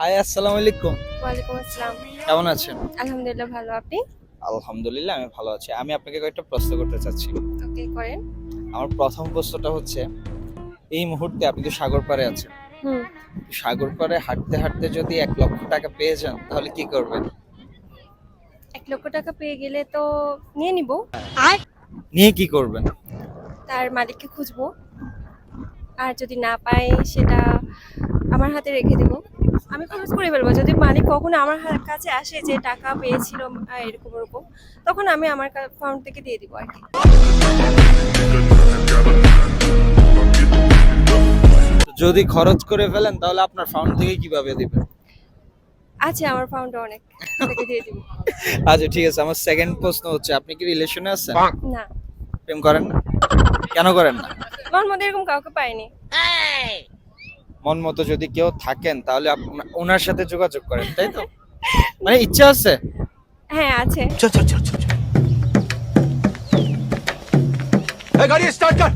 High আসসালামু আলাইকুম। ওয়ালাইকুম আসসালাম। কেমন আছেন? আলহামদুলিল্লাহ ভালো। আপনি? আলহামদুলিল্লাহ আমি ভালো আছি। আমি আপনাকে কয়েকটা প্রশ্ন করতে চাচ্ছি। ওকে করেন। আমার প্রথম প্রশ্নটা হচ্ছে এই মুহূর্তে আপনি তো সাগর পাড়ে আছেন। হুম। সাগর পাড়ে হাঁটতে হাঁটতে যদি এক লক্ষ টাকা পেয়ে যান তাহলে কি করবেন? এক লক্ষ টাকা পেয়ে গেলে তো নিয়ে নিব। নিয়ে কি করবেন? তার মালিককে খুঁজবো। আর যদি না পাই সেটা আমার হাতে রেখে দেব। আমি খরচ করে ফেলব। যদি মালিক কখনো আমার কাছে আসে যে টাকা পেয়েছিল এরকম ওরকম তখন আমি আমার অ্যাকাউন্ট থেকে দিয়ে দিব আর কি। যদি খরচ করে ফেলেন তাহলে আপনার ফান্ড থেকে কীভাবে দিবেন? আছে আমার ফাউন্ডে অনেক। থেকে দিয়ে দিব। আচ্ছা ঠিক আছে। আমার সেকেন্ড প্রশ্ন হচ্ছে আপনি কি রিলেশনে আছেন? না। প্রেম করেন না? কেন করেন না? আমার মধ্যে এরকম কাউকে পাইনি। মন মতো যদি কেউ থাকেন তাহলে মানে ওনার সাথে যোগাযোগ করেন তাই তো? মানে ইচ্ছা আছে? হ্যাঁ আছে। চল চল চল চল গাড়ি স্টার্ট কর।